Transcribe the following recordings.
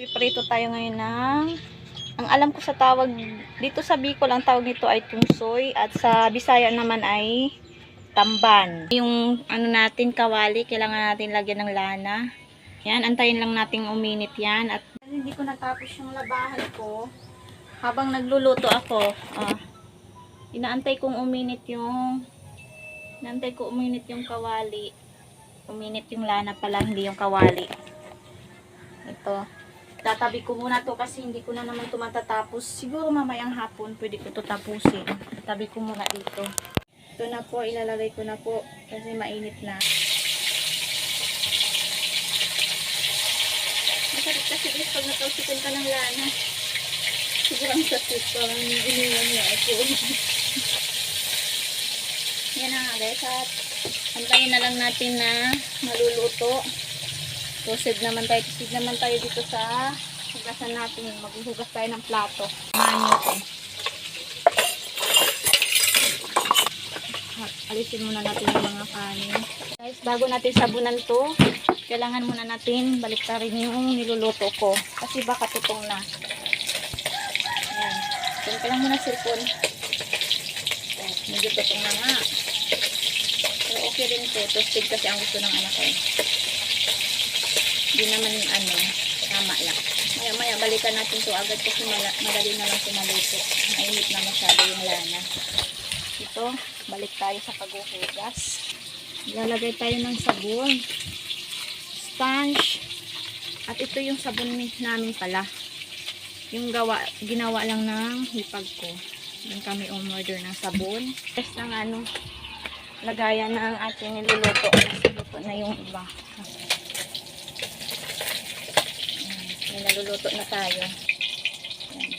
Piprito tayo ngayon ng ang alam ko sa tawag dito sa Bicol ang tawag nito ay tungsoy at sa Bisaya naman ay tamban. Yung ano natin kawali, kailangan natin lagyan ng lana. Yan, antayin lang nating uminit yan at hindi ko natapos yung labahan ko habang nagluluto ako. Ah, inaantay kong uminit yung inaantay ko uminit yung kawali. Uminit yung lana pala, hindi yung kawali. Ito. Tatabi ko muna to kasi hindi ko na naman ito matatapos. Siguro mamayang hapon pwede ko to tapusin. Tabi ko muna dito. Ito na po, ilalagay ko na po kasi mainit na. Masakit kasi guys pag natalsikan ka ng lana. Sobrang sakit parang iniwan niya ako. Yan na nga guys at antayin na lang natin na maluluto. Proceed naman tayo, proceed naman tayo dito sa hugasan natin. Maghuhugas tayo ng plato. At Alisin muna natin yung mga kanin. Guys, bago natin sabunan to, kailangan muna natin balik rin yung niluluto ko. Kasi baka tutong na. Ayan. Doon ka lang muna cellphone. Oh, medyo tutong na nga. Pero okay rin to. Toasted kasi ang gusto ng anak ko. Hindi naman ano, tama lang. Maya maya balikan natin to agad kasi madali na lang sumaluto. Mainit na masyado yung lana. Ito, balik tayo sa paghuhugas. Lalagay tayo ng sabon. Sponge. At ito yung sabon namin pala. Yung gawa, ginawa lang ng hipag ko. Yung kami umorder ng sabon. Test ng ano, lagayan ng ating niluluto. Luto na yung iba. May naluluto na tayo. Ayan.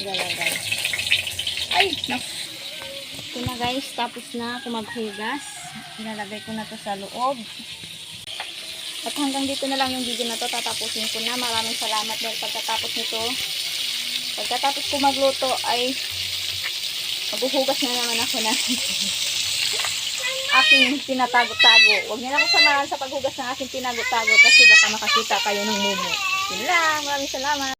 Ilalagay. Ay! Nak Ito na guys. Tapos na ako maghugas. Ilalagay ko na to sa loob. At hanggang dito na lang yung video na to. Tatapusin ko na. Maraming salamat dahil pagkatapos nito. Pagkatapos ko magluto ay maghuhugas na naman ako na aking tinatago-tago. Huwag niyo ako samahan sa paghugas ng aking tinago-tago kasi baka makakita kayo ng mumu. Yun lang. Maraming salamat.